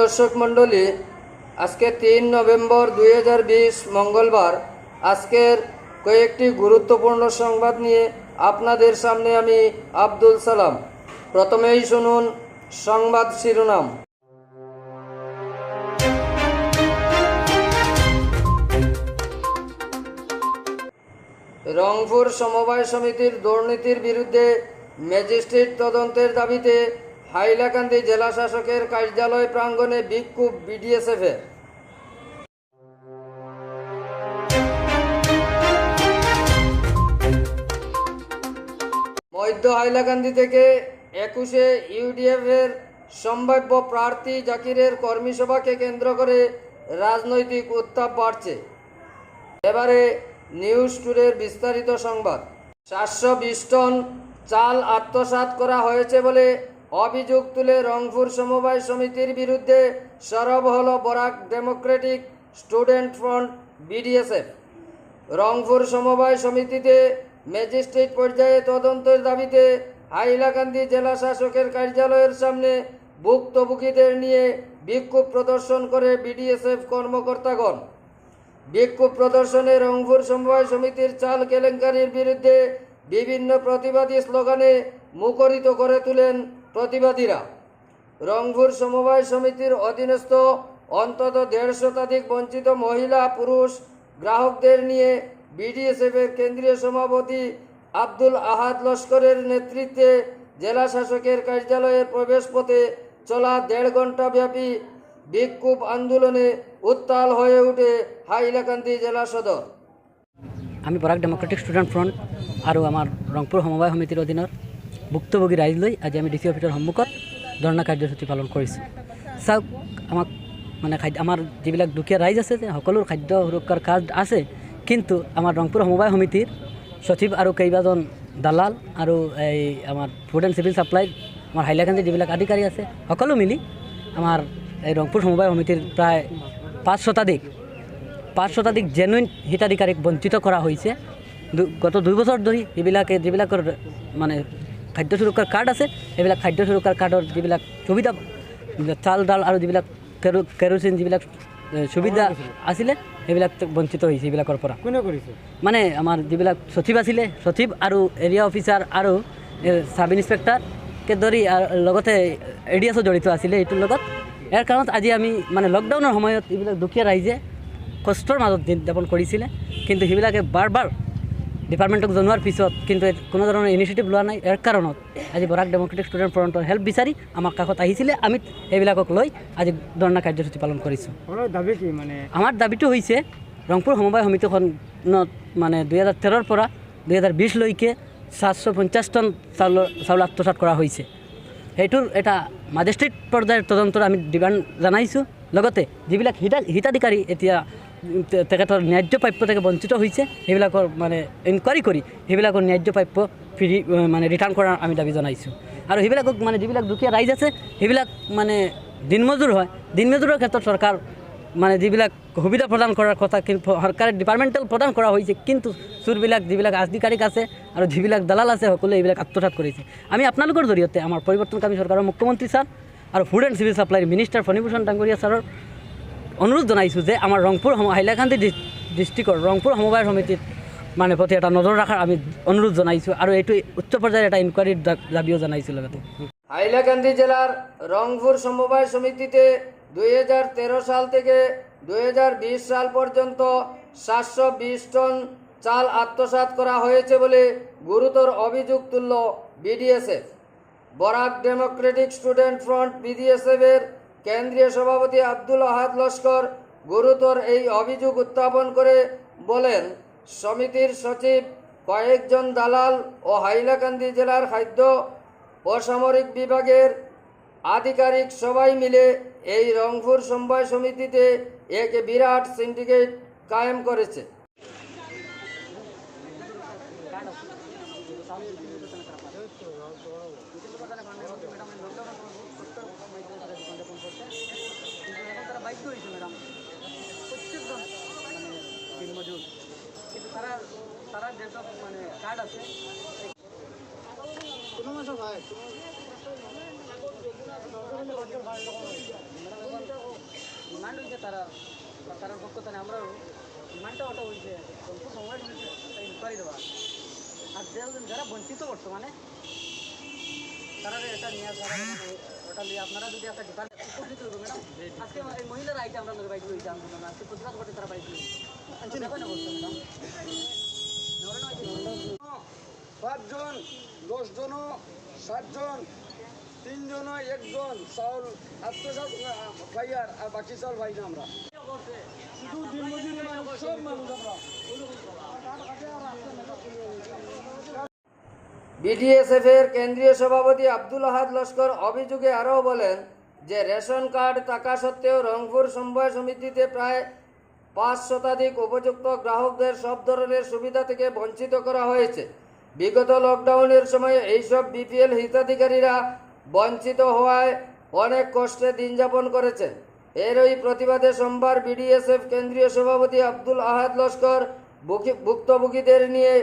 দর্শক মণ্ডলী, আজকে তিন নভেম্বর দুই হাজার বিশ মঙ্গলবার। আজকের কয়েকটি গুরুত্বপূর্ণ সংবাদ নিয়ে আপনাদের সামনে আমি আব্দুল সালাম। প্রথমেই শুনুন সংবাদ শিরোনাম। রংপুর সমবায় সমিতির দুর্নীতির বিরুদ্ধে ম্যাজিস্ট্রেট তদন্তের দাবিতে হাইলাকান্দি জেলা শাসকের কার্যালয় প্রাঙ্গণে বিক্ষোভ বিডিএসএফের। মধ্য হাইলাকান্দি থেকে একুশে ইউডিএফ এর সম্ভাব্য প্রার্থী জাকিরের কর্মীসভাকে কেন্দ্র করে রাজনৈতিক উত্তাপ বাড়ছে। এবারে নিউজ টুডের বিস্তারিত সংবাদ। সাতশো বিশ টন চাল আত্মসাৎ করা হয়েছে বলে অভিযোগ তুলে রংপুর সমবায় সমিতির বিরুদ্ধে সরব হল Barak Democratic Student Front BDSF. Rangpur সমবায় সমিতিতে ম্যাজিস্ট্রেট পর্যায়ে তদন্তের দাবিতে হাইলাকান্দি জেলা শাসকের কার্যালয়ের সামনে ভুক্তভোগীদের নিয়ে বিক্ষোভ প্রদর্শন করে বিডিএসএফ কর্মকর্তাগণ। বিক্ষোভ প্রদর্শনে রংপুর সমবায় সমিতির চাল কেলেঙ্কারির বিরুদ্ধে বিভিন্ন প্রতিবাদী স্লোগানে মুখরিত করে তুলেন প্রতিবাদীরা রংপুর সমবায় সমিতির অধীনস্থ অন্তত দেড় শতাধিক বঞ্চিত মহিলা, পুরুষ গ্রাহকদের নিয়ে বিডিএসএফের কেন্দ্রীয় সভাপতি আব্দুল আহাদ লস্করের নেতৃত্বে জেলা শাসকের কার্যালয়ের প্রবেশপথে চলা দেড় ঘণ্টা ব্যাপী বিক্ষোভ আন্দোলনে উত্তাল হয়ে উঠে হাইলাকান্দি জেলা সদর। আমি বরাক ডেমোক্ৰেটিক ষ্টুডেণ্ট ফ্ৰণ্ট আৰু আমাৰ ৰংপুৰ সমবায় সমিতির অধীনৰ ভুক্তভোগী ৰাইজ লৈ আজি আমি ডি চি অফিচৰ সন্মুখত ধৰ্ণা কাৰ্যসূচী পালন কৰিছোঁ। চাওক, আমাক মানে খাদ্য আমাৰ যিবিলাক দুখীয়া ৰাইজ আছে যে সকলো খাদ্য সুৰক্ষাৰ কাৰ্ড আছে, কিন্তু আমাৰ ৰংপুৰ সমবায় সমিতিৰ সচিব আৰু কেইবাজন দালাল আৰু এই আমাৰ ফুড এণ্ড চিভিল ছাপ্লাই আমাৰ হাইলাকান্দিৰ যিবিলাক আধিকাৰী আছে, সকলো মিলি আমাৰ এই ৰংপুৰ সমবায় সমিতিৰ প্ৰায় পাঁচ শতাধিক পাঁচ শতাধিক জেনুইন হিতাধিকাৰীক বঞ্চিত কৰা হৈছে। গত দুই বছৰ ধৰি এইবিলাকে যিবিলাকৰ মানে খাদ্য সুৰক্ষাৰ কাৰ্ড আছে সেইবিলাক খাদ্য সুৰক্ষাৰ কাৰ্ডৰ যিবিলাক সুবিধা চাউল ডাল আৰু যিবিলাক কেৰো কেৰোচিন যিবিলাক সুবিধা আছিলে সেইবিলাক বঞ্চিত হৈছে এইবিলাকৰ পৰা। কোনে কৰিছে? মানে আমাৰ যিবিলাক সচিব আছিলে সচিব আৰু এৰিয়া অফিচাৰ আৰু চাব ইন্সপেক্টৰকে ধৰি লগতে এ ডি এছো জড়িত আছিলে এইটোৰ লগত। ইয়াৰ কাৰণত আজি আমি মানে লকডাউনৰ সময়ত এইবিলাক দুখীয়া ৰাইজে কষ্টৰ মাজত দিন যাপন কৰিছিলে কিন্তু সেইবিলাকে বাৰ বাৰ ডিপাৰ্টমেণ্টক জনোৱাৰ পিছত কিন্তু কোনো ধৰণৰ ইনিচিয়েটিভ লোৱা নাই। ইয়াৰ কাৰণত আজি বৰাক ডেম'ক্ৰেটিক ষ্টুডেণ্ট ফ্ৰণ্টৰ হেল্প বিচাৰি আমাৰ কাষত আহিছিলে। আমি সেইবিলাকক লৈ আজি ধৰ্ণা কাৰ্যসূচী পালন কৰিছোঁ। দাবি কি মানে? আমাৰ দাবীটো হৈছে ৰংপুৰ সমবায় সমিতিখনত মানে দুহেজাৰ তেৰৰ পৰা দুহেজাৰ বিছলৈকে সাতশ পঞ্চাছ টন চাউলৰ চাউল আত্মসাত কৰা হৈছে। সেইটোৰ এটা মাজিষ্ট্ৰেট পৰ্যায়ৰ তদন্তৰ আমি ডিমাণ্ড জনাইছোঁ। লগতে যিবিলাক হিতা হিতাধিকাৰী এতিয়া তেখেতৰ ন্যায্য প্ৰাপ্য থেকে বঞ্চিত হৈছে, সেইবিলাকৰ মানে ইনকুৱাৰী কৰি সেইবিলাকৰ ন্যায্য প্ৰাপ্য ফ্ৰী মানে ৰিটাৰ্ণ কৰাৰ আমি দাবি জনাইছোঁ। আৰু সেইবিলাকক মানে যিবিলাক দুখীয়া ৰাইজ আছে, সেইবিলাক মানে দিনমজুৰ হয়। দিনমজুৰৰ ক্ষেত্ৰত চৰকাৰ মানে যিবিলাক সুবিধা প্ৰদান কৰাৰ কথা কিন্তু চৰকাৰে ডিপাৰ্টমেণ্টেল প্ৰদান কৰা হৈছে, কিন্তু চোৰবিলাক যিবিলাক আধিকাৰিক আছে আৰু যিবিলাক দালাল আছে, সকলোৱে এইবিলাক আত্মসাত কৰিছে। আমি আপোনালোকৰ জৰিয়তে আমাৰ পৰিৱৰ্তনকামী চৰকাৰৰ মুখ্যমন্ত্ৰী ছাৰ আৰু ফুড এণ্ড চিভিল ছাপ্লাইৰ মিনিষ্টাৰ ফণীভূষণ ডাঙৰীয়া ছাৰৰ অনুৰোধ জনাইছোঁ যে আমাৰ ৰংপুৰ হাইলাকান্দি ডিষ্ট্ৰিক্টৰ ৰংপুৰ সমবায় সমিতিত মানে প্ৰতি এটা নজৰ ৰখাৰ আমি অনুৰোধ জনাইছোঁ আৰু এইটো উচ্চ পৰ্যায়ৰ এটা ইনকুৱাৰীৰ দাবীও জনাইছোঁ লগতে। হাইলাকান্দি জেলার রংপুর সমবায় সমিতিতে দু হাজার তেরো সাল থেকে দু হাজার বিশ সাল পর্যন্ত সাতশো বিশ টন চাল আত্মসাৎ করা হয়েছে বলে গুরুতর অভিযোগ তুলল BDSF Barak Democratic Student Front BDSF এর কেন্দ্রীয় সভাপতি আব্দুল আহাদ লস্কর গুরুতর এই অভিযোগ উত্থাপন করে বলেন, সমিতির সচিব কয়েকজন দালাল ও হাইলাকান্দি জেলার খাদ্য অসামরিক বিভাগের আধিকারিক সবাই মিলে এই রংপুর সমবায় সমিতিতে এক বিরাট সিন্ডিকেট কায়েম করেছে। তারা যেসব মানে কার্ড আছে ডিমান্ড হয়েছে তারা সরকারের পক্ষ থেকে আমরাও ডিমান্ডটা ওটা হয়েছে ইনকোয়ারি দেওয়া আর যারা বঞ্চিত বর্তমানে তারা এটা নিয়ে তারা ওটা নিয়ে আপনারা যদি একটা ডিপার্টমেন্ট উপকৃত হইব ম্যাডাম আজকে এই মহিলারা আইতে আমরা বাইক লইতে আন্দোলন আজকে প্রতিবাদ করতে তারা বাইক ম্যাডাম। পাঁচজন দশজন ষাটজন তিনজন একজন চাউল আত্মসাত ভাইয়ার আর বাকি চাউল ভাই না আমরা। শুধু দিনমজুরি মানুষ সব মানুষ আমরা। বিডিএসএফ এর কেন্দ্রীয় সভাপতি আব্দুল আহাদ লস্কর অভিযোগে আরও বলেন যে রেশন কার্ড থাকা সত্ত্বেও রংপুর সমবায় সমিতিতে প্রায় পাঁচ শতাধিক উপযুক্ত গ্রাহকদের সব ধরনের সুবিধা থেকে বঞ্চিত করা হয়েছে। বিগত লকডাউনের সময় এইসব বিপিএল হিতাধিকারীরা বঞ্চিত হওয়ায় অনেক কষ্টে দিন যাপন করেছেন। এরই প্রতিবাদে সোমবার বিডিএসএফ কেন্দ্রীয় সভাপতি আব্দুল আহাদ লস্কর ভুক্তভোগীদের নিয়ে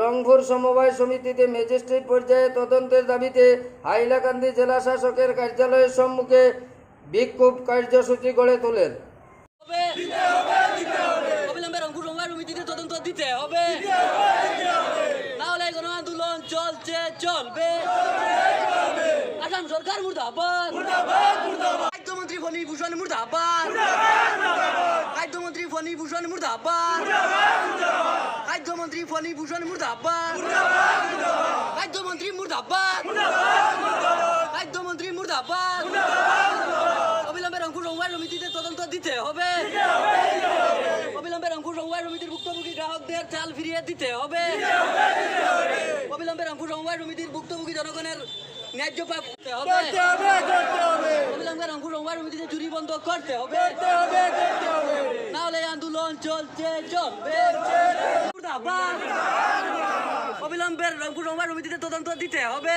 রংপুর সমবায় সমিতিতে ম্যাজিস্ট্রেট পর্যায়ে তদন্তের দাবিতে হাইলাকান্দি জেলা শাসকের কার্যালয়ের সম্মুখে বিক্ষোভ কার্যসূচি গড়ে তোলেন। রংপুর সমবায় সমিতিতে তদন্ত দিতে হবে। না হলে গণ আন্দোলন চলছে চলবে। আসাম সরকার মুর্দাবাদ। খাদ্যমন্ত্রী ফণী ভূষণ মুর্দাবাদ। খাদ্যমন্ত্রী ফণী ভূষণ মুর্দাবাদ। খাদ্যমন্ত্রী ফণী ভূষণ মুর্দাবাদ। খাদ্যমন্ত্রী মুর্দাবাদ। খাদ্যমন্ত্রী মুর্দাবাদ। অবিলম্বে রংপুর সমবায় সমিতিতে তদন্ত দিতে হবে। অবিলম্বে রংপুর সমবায় সমিতির ভুক্তভোগী গ্রাহকদের চাল ফিরিয়ে দিতে হবে। অবিলম্বে রংপুর সমবায় সমিতির ভুক্তভোগী জনগণের ন্যায্য প্রাপ্য করতে হবে। অবিলম্বে রংপুর সমবায় সমিতিতে চুরি বন্ধ করতে হবে। না হলে এই আন্দোলন চলছে চলবে। অবিলম্বে রংপুর সমবায় সমিতিতে তদন্ত দিতে হবে।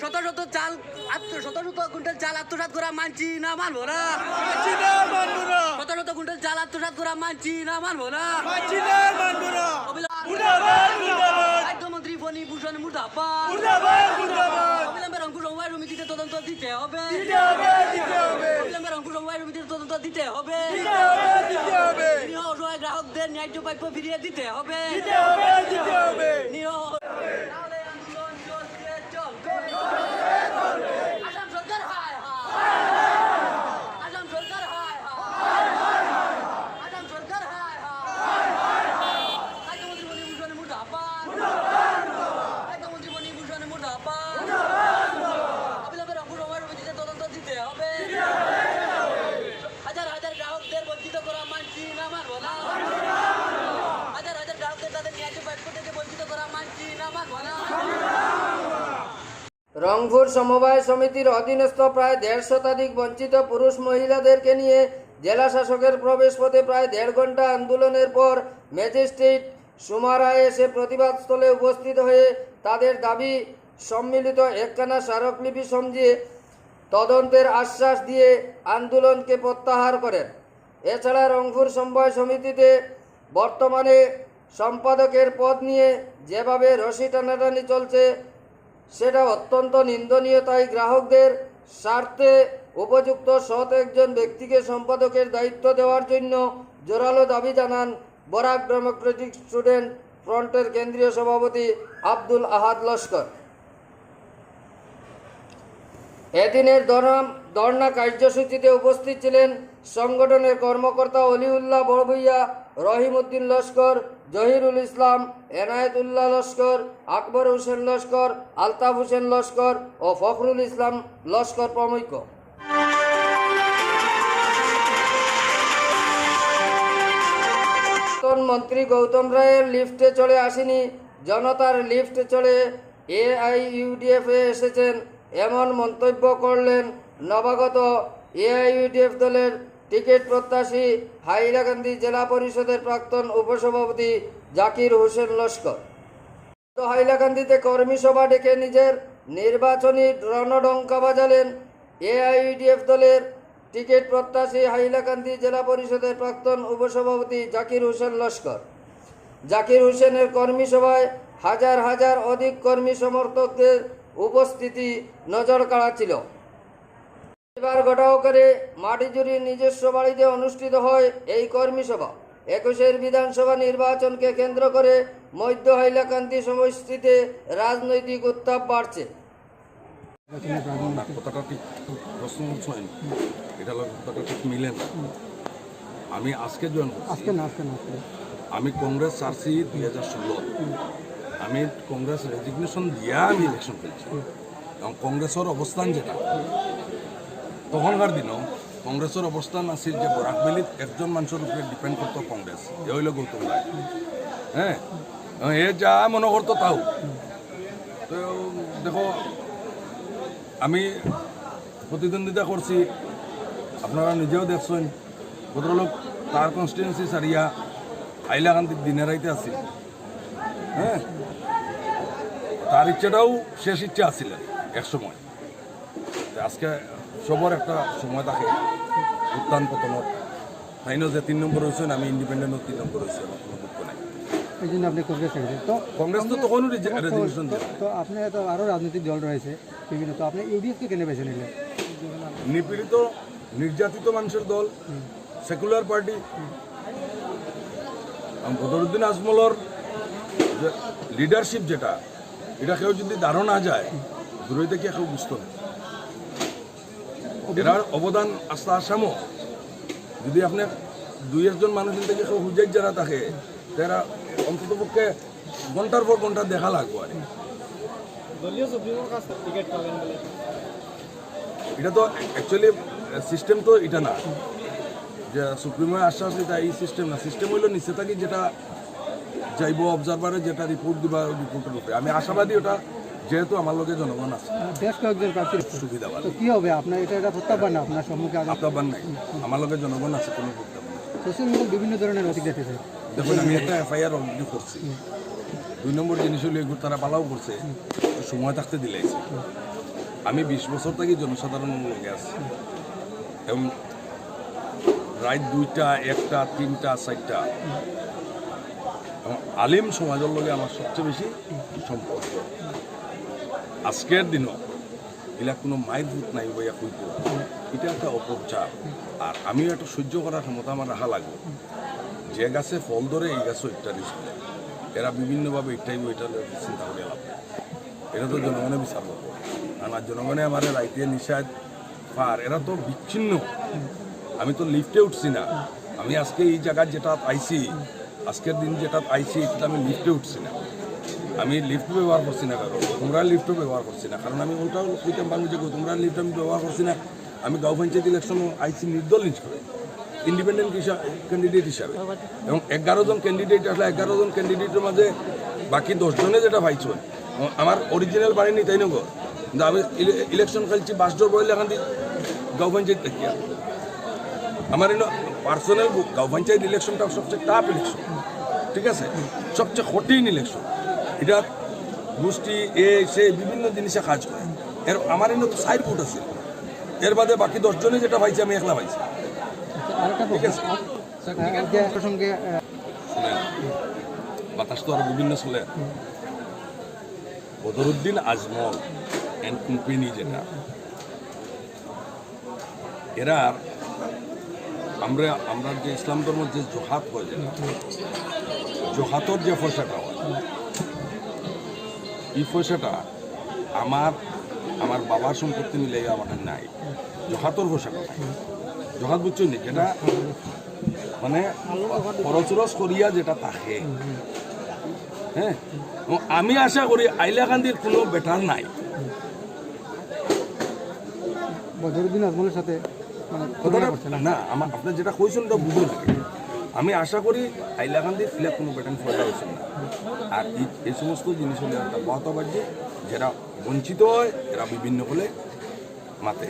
শত শত চাল আত্ম- শত শত কুইন্টাল চাল আত্মসাৎ করা মানছি না মানবো না। শত শত কুইন্টাল চাল আত্মসাৎ করা মানছি না মানবো না। অবিলম্বে- ফণী ভূষণ মুর্দাবাদ অবিলম্বে রংপুর সমবায় সমিতিতে তদন্ত দিতে হবে অবিলম্বে রংপুর সমবায় সমিতিতে তদন্ত দিতে হবে নিরীহ অসহায় গ্রাহকদের ন্যায্য প্রাপ্য ফিরিয়ে দিতে হবে নিরীহ নাহলে আন্দোলন চলছে চলবে আসাম সরকার হায় হায় আসাম সরকার হায় হায় আসাম সরকার হায় হায় খাদ্যমন্ত্রী মণি ভূষণ মুর্দাবাদ খাদ্যমন্ত্রী মণি ভূষণ মুর্দাবাদ অবিলম্বে রংপুর সময় সমিতিতে তদন্ত দিতে হবে হাজার হাজার গ্রাহকদের বঞ্চিত করা মানছি না মানবো না হাজার হাজার গ্রাহকদের তাদের ন্যায্য প্রাপ্য থেকে বঞ্চিত করা মানছি না মানবো না রংপুর সমবায় সমিতির অধীনস্থ প্রায় দেড় শতাধিক বঞ্চিত পুরুষ মহিলাদেরকে নিয়ে জেলা শাসকের প্রবেশপথে প্রায় দেড় ঘণ্টা আন্দোলনের পর ম্যাজিস্ট্রেট সুমারায় এসে প্রতিবাদস্থলে উপস্থিত হয়ে তাদের দাবি সম্মিলিত একখানা স্মারকলিপি সমঝিয়ে তদন্তের আশ্বাস দিয়ে আন্দোলনকে প্রত্যাহার করেন। এছাড়া রংপুর সমবায় সমিতিতে বর্তমানে সম্পাদকের পদ নিয়ে যেভাবে রশি টানাটানি চলছে সেটা অত্যন্ত নিন্দনীয়, তাই গ্রাহকদের স্বার্থে উপযুক্ত সৎ একজন ব্যক্তিকে সম্পাদকের দায়িত্ব দেওয়ার জন্য জোরালো দাবি জানান বরাক ডেমোক্রেটিক স্টুডেন্ট ফ্রন্টের কেন্দ্রীয় সভাপতি আব্দুল আহাদ লস্কর। এদিনের ধর্ম- ধর্ণা কার্যসূচিতে উপস্থিত ছিলেন সংগঠনের কর্মকর্তা অলিউল্লাহ বড়ভুইয়া, রহিমউদ্দিন লস্কর জহিরুল ইসলাম, এনায়েতুল্লাহ লস্কর, আকবর হোসেন লস্কর, আলতাফ হোসেন লস্কর ও ফখরুল ইসলাম লস্কর প্রমুখ। মন্ত্রী গৌতম রায়ের লিফটে চলে আসেনি, জনতার লিফটে চড়ে এআইইউডিএফ এসেছেন, এমন মন্তব্য করলেন নবাগত এআইইউডিএফ দলের টিকিট প্রত্যাশী হাইলাকান্দি জেলা পরিষদের প্রাক্তন উপসভাপতি জাকির হোসেন লস্কর। হাইলাকান্দিতে কর্মী সভা ডেকে নিজের নির্বাচনী রণডঙ্কা বাজালেন এআইইউডিএফ দলের টিকিট প্রত্যাশী হাইলাকান্দি জেলা পরিষদের প্রাক্তন উপসভাপতি জাকির হোসেন লস্কর। জাকির হোসেনের কর্মী সভায় হাজার হাজার অধিক কর্মী সমর্থকদের উপস্থিতি নজর কাড়া ছিল। এবার ঘটাও করে মাটিজুরির নিজস্ব বাড়িতে অনুষ্ঠিত হয় এই কর্মী সভা। একুশের বিধানসভা নির্বাচনকে কেন্দ্র করে মধ্য হাইলাকান্দি সমষ্টিতে রাজনৈতিক উত্তাপ বাড়ছে। কথাটা ঠিক প্রশ্ন করছেন এটা কথাটা ঠিক মিলে না আমি আজকে জয়েন আজকে না আজকে না। আমি কংগ্রেস ছাড়ছি দুই হাজার ষোলো। আমি কংগ্রেস রেজিগনেশন দিয়া আমি ইলেকশন খেলছি এবং কংগ্রেসের অবস্থান যেটা তখনকার দিনও কংগ্রেসের অবস্থান আছিল যে বরাকবেলিত একজন মানুষের উপরে ডিপেন্ড করতো কংগ্রেস এ হইল গৌতম রায় হ্যাঁ এ যা মনে করতো তাও তো দেখো, আমি প্রতিদ্বন্দ্বিতা করছি আপনারা নিজেও দেখছেন, ভদ্রলোক তার কনস্টিটুয়েন্সি সারিয়া হাইলাকান্দির দিনের রাইতে আছিল। হ্যাঁ তার ইচ্ছাটাও শেষ ইচ্ছা আছিল এক আজকে সবর একটা সময় থাকে। উত্থান পতনত তাই যে তিন নম্বর হয়েছেন আমি ইন্ডিপেন্ডেন্টও তিন নম্বর হয়েছে আমার কোনো দুঃখ নাই। এই জন্য আপনি কংগ্রেস ছেড়েছেন তো কংগ্রেস তো তখনও রেজিগনেশন তো- তো আপনি তো আরও রাজনৈতিক দল রয়েছে বিভিন্ন। তো আপনি ইউডিএফকে কেন বেছে নিলেন নিপীড়িত নির্যাতিত মানুষের দল সেকুলার পার্টি বদরুদ্দিন আজমলর লিডারশিপ যেটা এটা কেউ যদি দাঁড়ো না যায় দূরে থেকে কেউ বুঝতো না এরার অবদান আস্তে আসামও যদি আপনি দুই একজন মানুষের থেকে কেউ হুজাই যারা থাকে তারা অন্তত পক্ষে ঘণ্টার পর ঘণ্টা দেখা লাগবো আর এটা তো অ্যাকচুয়ালি সিস্টেম তো এটা না। যে সুপ্রিমের আশ্বাস দিতা এই সিস্টেম না। সিস্টেম হইল নিচে থাকি যেটা যাইব অবজারভারে যেটা রিপোর্ট দিবা রিপোর্টের উপরে আমি আশাবাদী ওটা যেহেতু আমার লগে জনগণ আছে। বেশ কয়েকজন প্রার্থী সুবিধা ভালো তো কি হবে? আপনার এটা এটা প্রত্যাহ্বান না? আপনার সম্মুখে আত্মাবান নাই। আমার লগে জনগণ আছে কোনো নেই। সোশ্যাল বিভিন্ন ধরনের অধিক দেখেছে দেখুন আমি একটা এফআইআর অলরেডি করছি। দুই নম্বর জিনিস হলো এগুলো তারা পালাও করছে। সময় থাকতে দিলাইছে আমি বিশ বছর থেকে জনসাধারণের লগে আছি। এবং রাত দুইটা একটা তিনটা চারটা। এবং আলিম সমাজের লগে আমার সবচেয়ে বেশি সম্পর্ক আজকের দিনও এগুলা কোনো মায়ের ভূত নাই বইয়া কইতো এটা একটা অপচার আর আমিও একটা সহ্য করার ক্ষমতা আমার রাখা লাগবে। যে গাছে ফল ধরে এই গাছও একটা নিশ্চিত এরা বিভিন্নভাবে এটাই ওইটা চিন্তা করে লাভ এটা তো জনগণে বিচার করব আর জনগণে আমার রাইতে নিষাদ পার এরা তো বিচ্ছিন্ন। আমি তো লিফটে উঠছি না। আমি আজকে এই জায়গায় যেটা আইছি আজকের দিন যেটা আইছি এটা আমি লিফটে উঠছি না। আমি লিফট ব্যবহার করছি না কারণ তোমরা লিফটও ব্যবহার করছি না। কারণ আমি ওটাও কইতাম পারব যে তোমরা লিফট আমি ব্যবহার করছি না। আমি গাঁও পঞ্চায়েত ইলেকশন আইছি নির্দল হিসেবে ইন্ডিপেন্ডেন্ট ক্যান্ডিডেট হিসাবে। এবং এগারো জন ক্যান্ডিডেট আসলে এগারো জন ক্যান্ডিডেটের মাঝে বাকি দশজনে যেটা পাইছো, আমার অরিজিনাল বাড়ি নি তাই নগর কিন্তু আমি ইলেকশন খেলছি বাসডোর বইলে এখান থেকে গাঁও পঞ্চায়েত দেখিয়া আমার এনে পার্সোনাল গাঁও পঞ্চায়েত ইলেকশনটা সবচেয়ে টাফ ইলেকশন ঠিক আছে? সবচেয়ে কঠিন ইলেকশন এটা গোষ্ঠী এ সে বিভিন্ন জিনিসে কাজ করে। এর আমার এনে তো সাইড ফুট আছে। এর বাদে বাকি দশজনে যেটা পাইছি আমি একলা পাইছি। ঠিক আছে? বাতাস তো আরও বিভিন্ন চলে। বদরুদ্দিন আজমল অ্যান্ড কোম্পানি যেটা এরা আমরা আমরা যে ইসলাম ধর্মের যে জোহাত হয় যেটা জোহাতর যে পয়সাটা হয় এই পয়সাটা আমার আমার বাবার সম্পত্তি মিলে আমার নাই। জোহাতর পয়সাটা নাই। জোহাত বুঝছ নি? যেটা মানে খরচরস করিয়া যেটা থাকে। হ্যাঁ? আমি আশা করি আইলাকান্দির কোনো বেটার নাই। বদরুদ্দিন আজমলের সাথে মানে না আমার আপনি যেটা কইছেন ওটা বুঝুন। আমি আশা করি হাইলাকান্দির ফিলে কোনো প্যাটার্ন ফয়দা হয়েছে না। আর এই সমস্ত জিনিস হলে একটা বহত বাড়ছে যারা বঞ্চিত হয়, এরা বিভিন্ন হলে মাতে।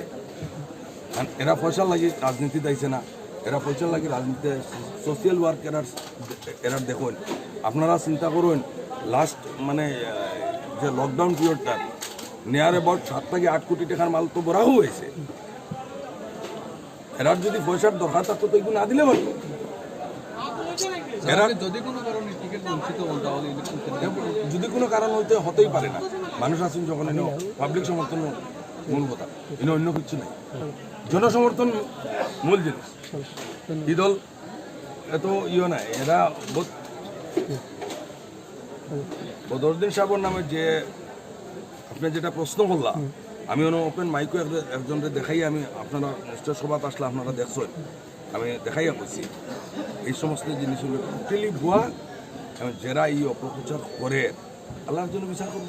কারণ এরা পয়সা লাগে রাজনীতি দাইছে না। এরা পয়সা লাগে রাজনীতি সোশিয়াল ওয়ার্ক এরার এরার দেখুন। আপনারা চিন্তা করুন লাস্ট মানে যে লকডাউন পিরিয়ডটা নিয়ার অ্যাবাউট সাত থেকে আট কোটি টাকার মাল তো বরাও হয়েছে। এরার যদি পয়সার দরকার থাকতো তো এগুলো না দিলে পারতো এরা যদি কোনো কারণে টিকিট বঞ্চিত হন তাহলে যদি কোনো কারণ হইতে হতেই পারে না। মানুষ আছেন যখন এনে পাবলিক সমর্থন মূল কথা। এনে অন্য কিছু নাই। জনসমর্থন মূল জিনিস। এই দল এত ইয়ে নাই। এরা বদরুদ্দিন সাহেবের নামে যে আপনি যেটা প্রশ্ন করলাম আমি ওপেন মাইকও একজনকে দেখাই আমি আপনারা নিশ্চয় সভাত আসলে আপনারা দেখছেন। আমি দেখাইয়া বলছি এই সমস্ত জিনিসগুলো টোটালি ভুয়া এবং যারা এই অপপ্রচার করে আল্লাহর জন্য বিচার করব।